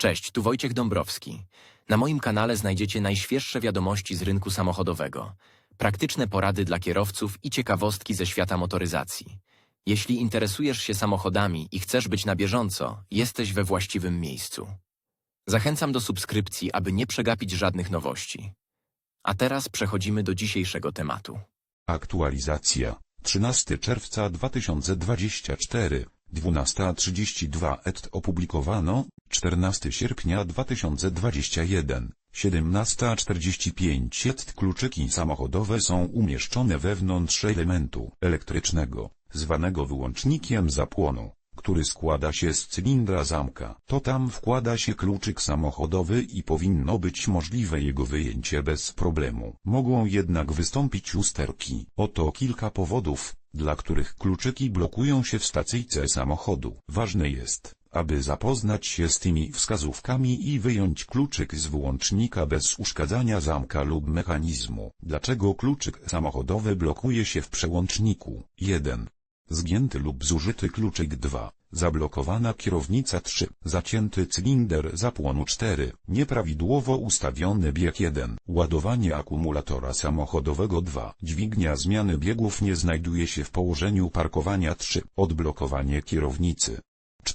Cześć, tu Wojciech Dąbrowski. Na moim kanale znajdziecie najświeższe wiadomości z rynku samochodowego, praktyczne porady dla kierowców i ciekawostki ze świata motoryzacji. Jeśli interesujesz się samochodami i chcesz być na bieżąco, jesteś we właściwym miejscu. Zachęcam do subskrypcji, aby nie przegapić żadnych nowości. A teraz przechodzimy do dzisiejszego tematu. Aktualizacja. 13 czerwca 2024, 12.32 et opublikowano, 14 sierpnia 2021, 17.45 et kluczyki samochodowe są umieszczone wewnątrz elementu elektrycznego, zwanego wyłącznikiem zapłonu który składa się z cylindra zamka. To tam wkłada się kluczyk samochodowy i powinno być możliwe jego wyjęcie bez problemu. Mogą jednak wystąpić usterki. Oto kilka powodów, dla których kluczyki blokują się w stacyjce samochodu. Ważne jest, aby zapoznać się z tymi wskazówkami i wyjąć kluczyk z wyłącznika bez uszkadzania zamka lub mechanizmu. Dlaczego kluczyk samochodowy blokuje się w przełączniku? 1. Zgięty lub zużyty kluczyk 2. Zablokowana kierownica 3. Zacięty cylinder zapłonu 4. Nieprawidłowo ustawiony bieg 1. Ładowanie akumulatora samochodowego 2. Dźwignia zmiany biegów nie znajduje się w położeniu parkowania 3. Odblokowanie kierownicy.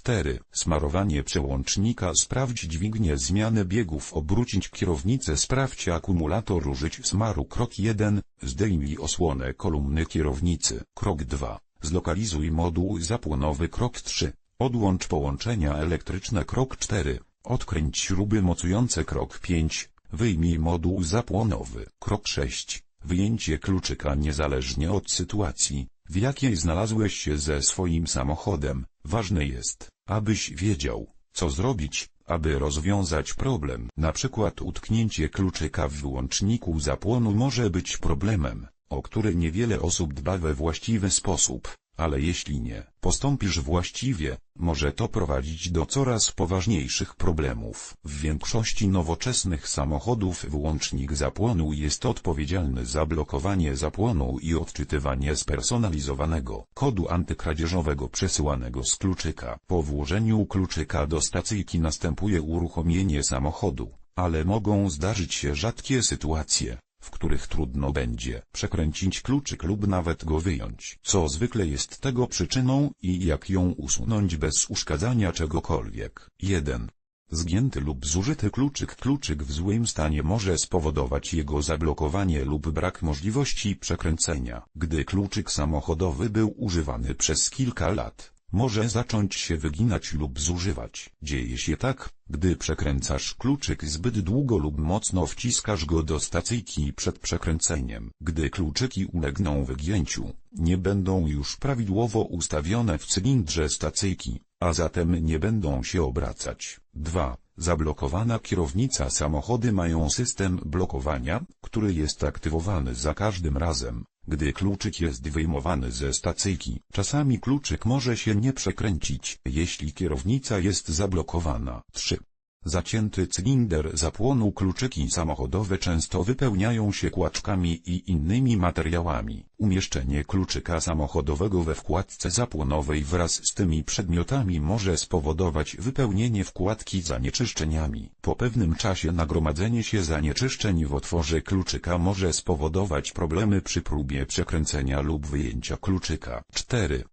4. Smarowanie przełącznika Sprawdź dźwignię zmiany biegów Obrócić kierownicę Sprawdź akumulator Użyć smaru Krok 1. Zdejmij osłonę kolumny kierownicy Krok 2. Zlokalizuj moduł zapłonowy Krok 3. Odłącz połączenia elektryczne Krok 4. Odkręć śruby mocujące Krok 5. Wyjmij moduł zapłonowy Krok 6. Wyjęcie kluczyka niezależnie od sytuacji, w jakiej znalazłeś się ze swoim samochodem. Ważne jest, abyś wiedział, co zrobić, aby rozwiązać problem. Na przykład utknięcie kluczyka w wyłączniku zapłonu może być problemem, o który niewiele osób dba we właściwy sposób, ale jeśli nie postąpisz właściwie, może to prowadzić do coraz poważniejszych problemów. W większości nowoczesnych samochodów wyłącznik zapłonu jest odpowiedzialny za blokowanie zapłonu i odczytywanie spersonalizowanego kodu antykradzieżowego przesyłanego z kluczyka. Po włożeniu kluczyka do stacyjki następuje uruchomienie samochodu, ale mogą zdarzyć się rzadkie sytuacje, w których trudno będzie przekręcić kluczyk lub nawet go wyjąć. Co zwykle jest tego przyczyną i jak ją usunąć bez uszkadzania czegokolwiek. 1. Zgięty lub zużyty kluczyk Kluczyk w złym stanie może spowodować jego zablokowanie lub brak możliwości przekręcenia. Gdy kluczyk samochodowy był używany przez kilka lat, może zacząć się wyginać lub zużywać. Dzieje się tak, gdy przekręcasz kluczyk zbyt długo lub mocno wciskasz go do stacyjki przed przekręceniem. Gdy kluczyki ulegną wygięciu, nie będą już prawidłowo ustawione w cylindrze stacyjki, a zatem nie będą się obracać. 2. Zablokowana kierownica Samochody mają system blokowania, który jest aktywowany za każdym razem, gdy kluczyk jest wyjmowany ze stacyjki. Czasami kluczyk może się nie przekręcić, jeśli kierownica jest zablokowana. 3. Zacięty cylinder zapłonu Kluczyki samochodowe często wypełniają się kłaczkami i innymi materiałami. Umieszczenie kluczyka samochodowego we wkładce zapłonowej wraz z tymi przedmiotami może spowodować wypełnienie wkładki zanieczyszczeniami. Po pewnym czasie nagromadzenie się zanieczyszczeń w otworze kluczyka może spowodować problemy przy próbie przekręcenia lub wyjęcia kluczyka. 4.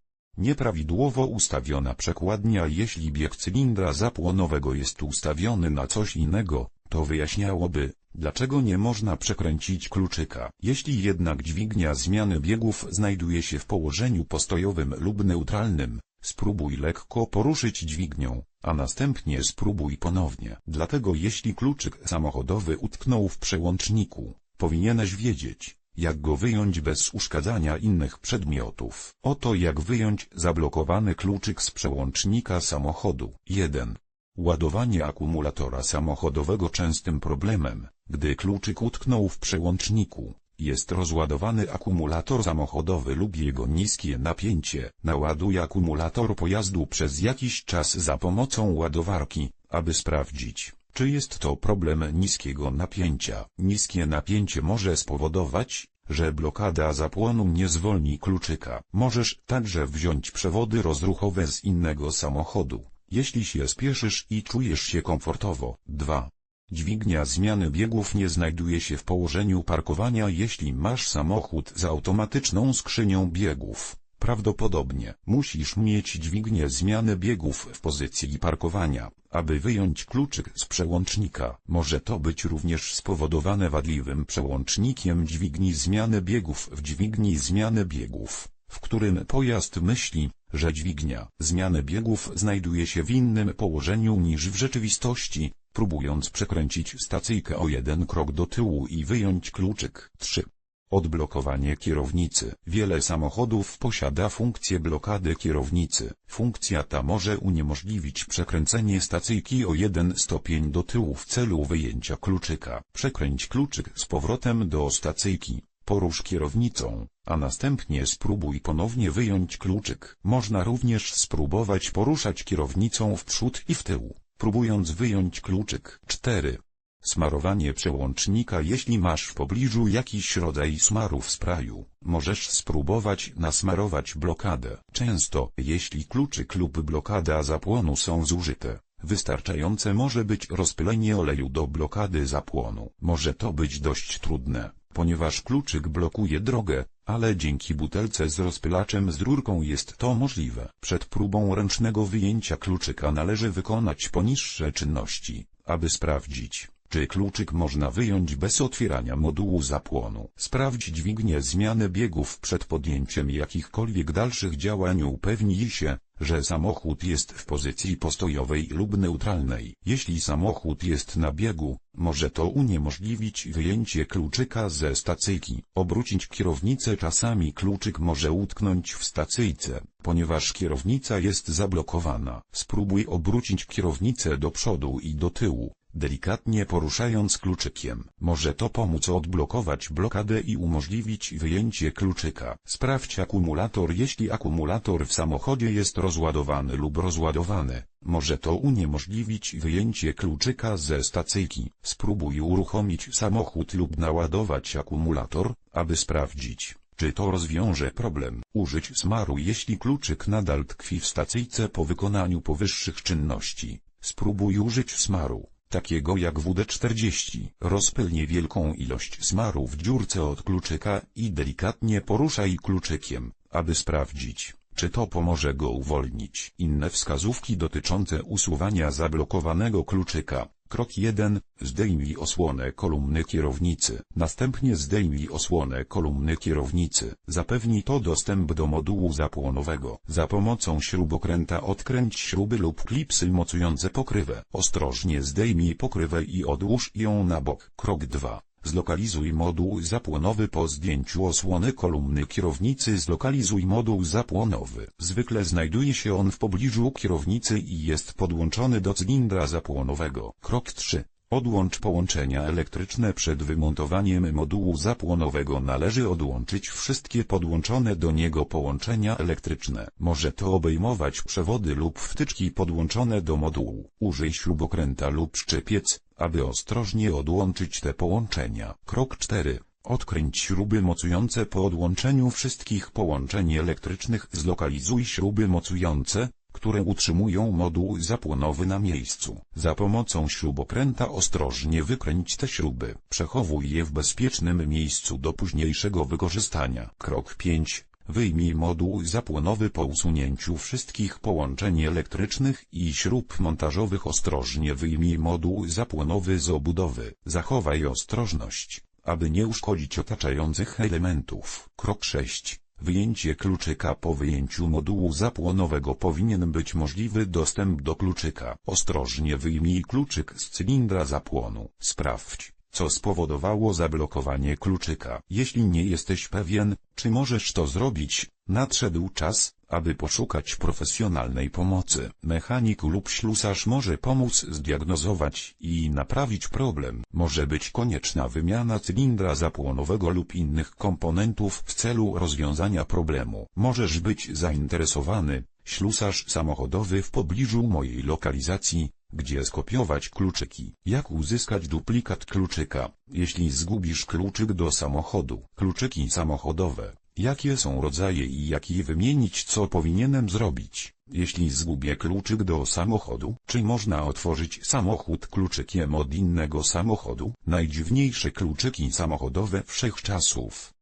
Nieprawidłowo ustawiona przekładnia Jeśli bieg cylindra zapłonowego jest ustawiony na coś innego, to wyjaśniałoby, dlaczego nie można przekręcić kluczyka. Jeśli jednak dźwignia zmiany biegów znajduje się w położeniu postojowym lub neutralnym, spróbuj lekko poruszyć dźwignią, a następnie spróbuj ponownie. Dlatego jeśli kluczyk samochodowy utknął w przełączniku, powinieneś wiedzieć, jak go wyjąć bez uszkadzania innych przedmiotów. Oto jak wyjąć zablokowany kluczyk z przełącznika samochodu. 1. Ładowanie akumulatora samochodowego częstym problemem, gdy kluczyk utknął w przełączniku, jest rozładowany akumulator samochodowy lub jego niskie napięcie. Naładuj akumulator pojazdu przez jakiś czas za pomocą ładowarki, aby sprawdzić, czy jest to problem niskiego napięcia? Niskie napięcie może spowodować, że blokada zapłonu nie zwolni kluczyka. Możesz także wziąć przewody rozruchowe z innego samochodu jeśli się spieszysz i czujesz się komfortowo. 2. Dźwignia zmiany biegów nie znajduje się w położeniu parkowania jeśli masz samochód z automatyczną skrzynią biegów. Prawdopodobnie musisz mieć dźwignię zmiany biegów w pozycji parkowania, aby wyjąć kluczyk z przełącznika. Może to być również spowodowane wadliwym przełącznikiem dźwigni zmiany biegów w dźwigni zmiany biegów, w którym pojazd myśli, że dźwignia zmiany biegów znajduje się w innym położeniu niż w rzeczywistości, próbując przekręcić stacyjkę o jeden krok do tyłu i wyjąć kluczyk. 3. Odblokowanie kierownicy. Wiele samochodów posiada funkcję blokady kierownicy. Funkcja ta może uniemożliwić przekręcenie stacyjki o jeden stopień do tyłu w celu wyjęcia kluczyka. Przekręć kluczyk z powrotem do stacyjki. Porusz kierownicą, a następnie spróbuj ponownie wyjąć kluczyk. Można również spróbować poruszać kierownicą w przód i w tył, próbując wyjąć kluczyk. 4. Smarowanie przełącznika Jeśli masz w pobliżu jakiś rodzaj smaru w spraju, możesz spróbować nasmarować blokadę. Często, jeśli kluczyk lub blokada zapłonu są zużyte, wystarczające może być rozpylenie oleju do blokady zapłonu. Może to być dość trudne, ponieważ kluczyk blokuje drogę, ale dzięki butelce z rozpylaczem z rurką jest to możliwe. Przed próbą ręcznego wyjęcia kluczyka należy wykonać poniższe czynności, aby sprawdzić, czy kluczyk można wyjąć bez otwierania modułu zapłonu. Sprawdź dźwignię zmiany biegów przed podjęciem jakichkolwiek dalszych działań. Upewnij się, że samochód jest w pozycji postojowej lub neutralnej. Jeśli samochód jest na biegu, może to uniemożliwić wyjęcie kluczyka ze stacyjki. Obrócić kierownicę czasami kluczyk może utknąć w stacyjce, ponieważ kierownica jest zablokowana. Spróbuj obrócić kierownicę do przodu i do tyłu delikatnie poruszając kluczykiem. Może to pomóc odblokować blokadę i umożliwić wyjęcie kluczyka. Sprawdź akumulator Jeśli akumulator w samochodzie jest rozładowany lub rozładowany, może to uniemożliwić wyjęcie kluczyka ze stacyjki. Spróbuj uruchomić samochód lub naładować akumulator, aby sprawdzić, czy to rozwiąże problem. Użyć smaru Jeśli kluczyk nadal tkwi w stacyjce po wykonaniu powyższych czynności, spróbuj użyć smaru takiego jak WD-40. Rozpyl niewielką ilość smaru w dziurce od kluczyka i delikatnie poruszaj kluczykiem, aby sprawdzić, czy to pomoże go uwolnić. Inne wskazówki dotyczące usuwania zablokowanego kluczyka. Krok 1. Zdejmij osłonę kolumny kierownicy. Następnie zdejmij osłonę kolumny kierownicy. Zapewni to dostęp do modułu zapłonowego. Za pomocą śrubokręta odkręć śruby lub klipsy mocujące pokrywę. Ostrożnie zdejmij pokrywę i odłóż ją na bok. Krok 2. Zlokalizuj moduł zapłonowy po zdjęciu osłony kolumny kierownicy Zlokalizuj moduł zapłonowy. Zwykle znajduje się on w pobliżu kierownicy i jest podłączony do cylindra zapłonowego. Krok 3. Odłącz połączenia elektryczne przed wymontowaniem modułu zapłonowego należy odłączyć wszystkie podłączone do niego połączenia elektryczne. Może to obejmować przewody lub wtyczki podłączone do modułu. Użyj śrubokręta lub szczypiec, aby ostrożnie odłączyć te połączenia. Krok 4. Odkręć śruby mocujące po odłączeniu wszystkich połączeń elektrycznych. Zlokalizuj śruby mocujące, które utrzymują moduł zapłonowy na miejscu. Za pomocą śrubokręta ostrożnie wykręć te śruby. Przechowuj je w bezpiecznym miejscu do późniejszego wykorzystania. Krok 5. Wyjmij moduł zapłonowy po usunięciu wszystkich połączeń elektrycznych i śrub montażowych. Ostrożnie wyjmij moduł zapłonowy z obudowy. Zachowaj ostrożność, aby nie uszkodzić otaczających elementów. Krok 6. Wyjęcie kluczyka po wyjęciu modułu zapłonowego powinien być możliwy dostęp do kluczyka. Ostrożnie wyjmij kluczyk z cylindra zapłonu. Sprawdź, co spowodowało zablokowanie kluczyka. Jeśli nie jesteś pewien, czy możesz to zrobić, nadszedł czas, aby poszukać profesjonalnej pomocy. Mechanik lub ślusarz może pomóc zdiagnozować i naprawić problem. Może być konieczna wymiana cylindra zapłonowego lub innych komponentów w celu rozwiązania problemu. Możesz być zainteresowany, ślusarz samochodowy w pobliżu mojej lokalizacji, gdzie skopiować kluczyki. Jak uzyskać duplikat kluczyka, jeśli zgubisz kluczyk do samochodu? Kluczyki samochodowe. Jakie są rodzaje i jak je wymienić? Co powinienem zrobić? Jeśli zgubię kluczyk do samochodu, czy można otworzyć samochód kluczykiem od innego samochodu? Najdziwniejsze kluczyki samochodowe wszechczasów.